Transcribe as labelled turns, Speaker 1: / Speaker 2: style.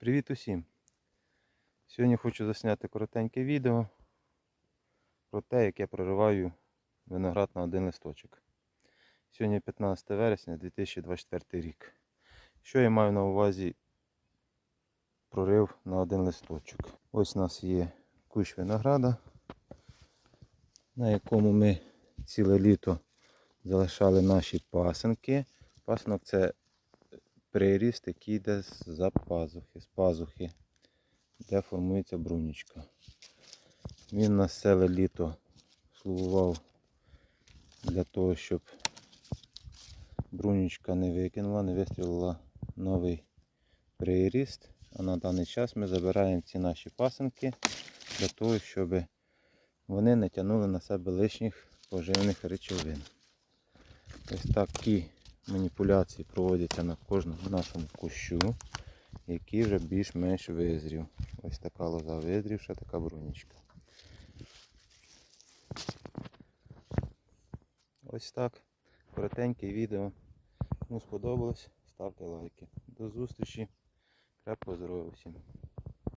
Speaker 1: Привіт усім! Сьогодні хочу засняти коротеньке відео про те, як я прориваю виноград на один листочок. Сьогодні 15 вересня 2024 рік. Що я маю на увазі прорив на один листочок? Ось у нас є кущ винограда, на якому ми ціле літо залишали наші пасенки. Пасинок це приріст, який йде з-за пазухи, з пазухи, де формується брунічка. Він на ціле літо слугував для того, щоб брунічка не викинула, не вистрілила новий приріст. А на даний час ми забираємо ці наші пасинки для того, щоб вони не тягнули на себе лишніх поживних речовин. Ось такі маніпуляції проводяться на кожному нашому кущу, який вже більш-менш визрів. Ось така лоза визрівша, така брунічка. Ось так. Коротеньке відео. Кому сподобалось, ставте лайки. До зустрічі. Крепкого здоров'я всім.